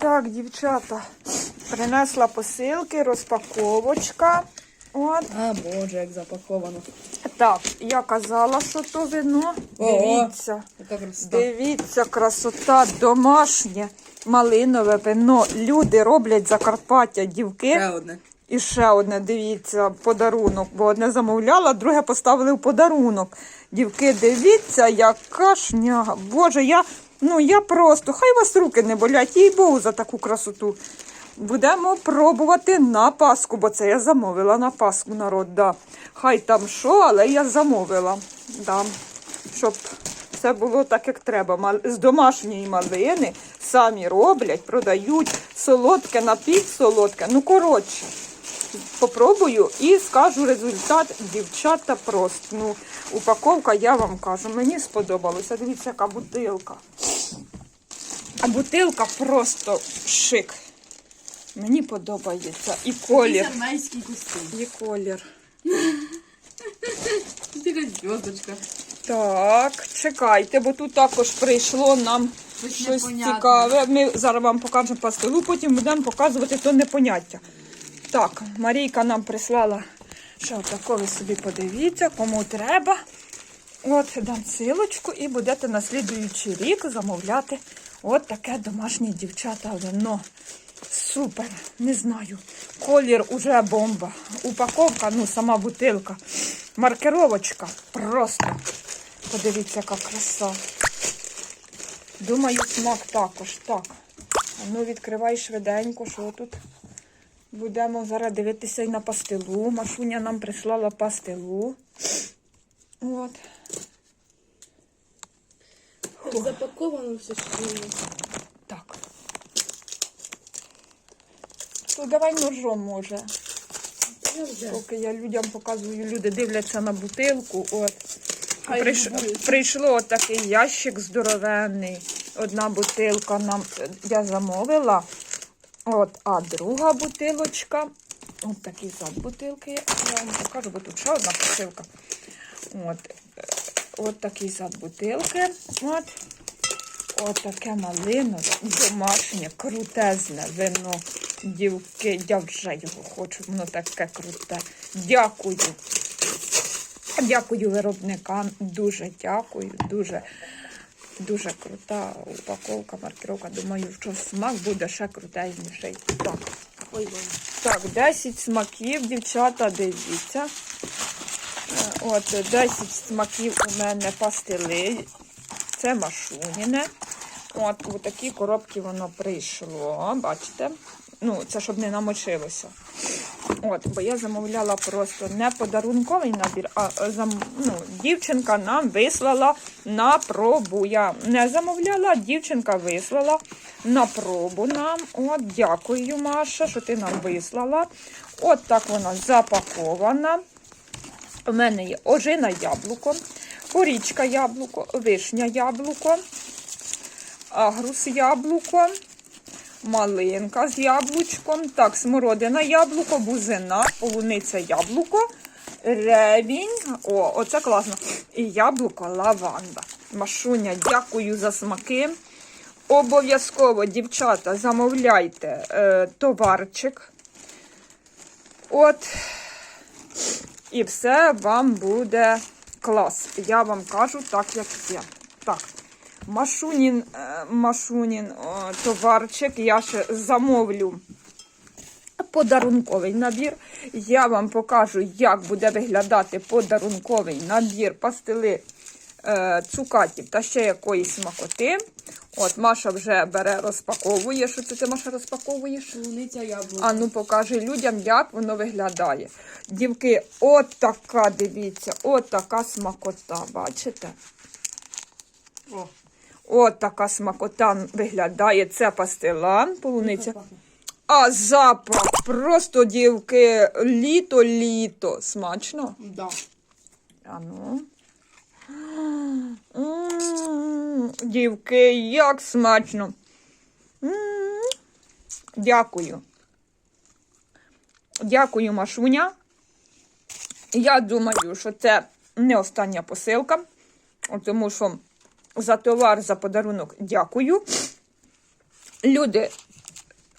Так, дівчата, принесла посилки, розпаковочка. От. А, боже, як запаковано. Так, я казала, що то вино. Дивіться. Красота. Дивіться, красота, домашнє, малинове вино. Люди роблять Закарпаття, дівки. Ще одне. І ще одне, дивіться, подарунок. Бо одне замовляла, друге поставили в подарунок. Дівки, дивіться, яка шняга. Боже, я, ну я просто, хай вас руки не болять, їй Богу за таку красоту. Будемо пробувати на Пасху, бо це я замовила на Пасху народ. Да. Хай там що, але я замовила. Да. Щоб все було так, як треба. З домашньої малини самі роблять, продають солодке, напівсолодке. Ну, коротше, попробую і скажу результат. Дівчата просто. Ну, упаковка, я вам кажу, мені сподобалося. Дивіться, яка бутилка. А бутилка просто шик. Мені подобається. І колір. армейський костюм. І колір. Така зв'язочка. Так, чекайте, бо тут також прийшло нам Щось щось непонятне. цікаве. Ми зараз вам покажемо пастилу, потім будемо показувати то непоняття. Так, Марійка нам прислала, що таке ви собі подивіться, кому треба. От, дам силочку і будете на слідуючий рік замовляти от таке домашнє дівчата вино. Супер, не знаю. Колір уже бомба. Упаковка, ну, сама бутилка. Маркировочка просто. Подивіться, яка краса. Думаю, смак також. Так. Ну відкривай швиденько, що тут. Будемо зараз дивитися і на пастилу. Машуня нам прислала пастилу. От. Запаковано все шкільно. Так. То давай ножом може. Я вже. Поки я людям показую, люди дивляться на бутилку. От. Хай любуються. Прийшло от такий ящик здоровенний. Одна бутилка нам я замовила. От, а друга бутилочка. От такий зад бутилки. Я вам покажу, бо тут ще одна посилка. От, от такий зад бутилки. От. От таке малинове, домашнє, крутезне вино. Дівки, я вже його хочу, воно таке круте. Дякую. Дякую виробникам, дуже дякую, дуже, дуже крута упаковка, маркировка. Думаю, що смак буде ще крутезніший. Так, Ой, так, 10 смаків, дівчата, дивіться. От 10 смаків у мене пастили. Це машуніне. От у такі коробки воно прийшло. Бачите? Ну, це щоб не намочилося. От, бо я замовляла просто не подарунковий набір, а е, ну, дівчинка нам вислала на пробу. Я не замовляла, дівчинка вислала на пробу нам. От, дякую, Маша, що ти нам вислала. От так вона запакована. У мене є ожина яблуко, порічка яблуко, вишня яблуко, агрус яблуко, малинка з яблучком, так, смородина яблуко, бузина, полуниця яблуко, ревінь, о, оце класно. І яблуко лаванда. Машуня, дякую за смаки. Обов'язково, дівчата, замовляйте е, товарчик. От. І все вам буде клас. Я вам кажу так, як є. Так. Машунін, е, Машунін товарчик. Я ще замовлю подарунковий набір. Я вам покажу, як буде виглядати подарунковий набір пастили е, цукатів та ще якоїсь смакоти. От Маша вже бере, розпаковує. Що це ти Маша розпаковуєш? Полуниця яблуко. А ну покажи людям, як воно виглядає. Дівки, от така, дивіться, от така смакота, бачите? О, От така смакота виглядає. Це пастилан, полуниця. А запах просто, дівки, літо-літо. Смачно? Да. А ну. Дівки, як смачно. Дякую. Дякую, Машуня. Я думаю, що це не остання посилка, тому що за товар, за подарунок дякую. Люди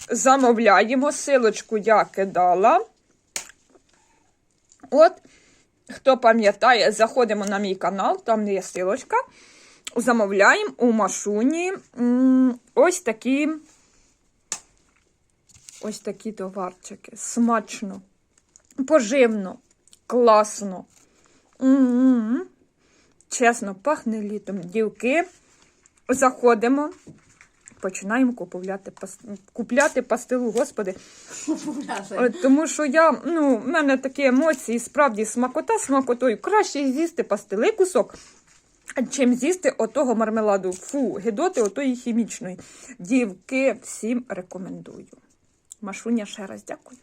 замовляємо. Силочку я кидала. От, хто пам'ятає, заходимо на мій канал, там є силочка. Замовляємо у Машуні ось такі ось такі товарчики. Смачно, поживно, класно. М-м-м. Чесно, пахне літом. Дівки, заходимо, починаємо купувати, пас- купляти пастилу, господи. Е, Тому що я, ну, в мене такі емоції, справді смакота смакотою. Краще з'їсти пастили кусок, чим з'їсти отого мармеладу. Фу, гидоти отої хімічної. Дівки, всім рекомендую. Машуня, ще раз дякую.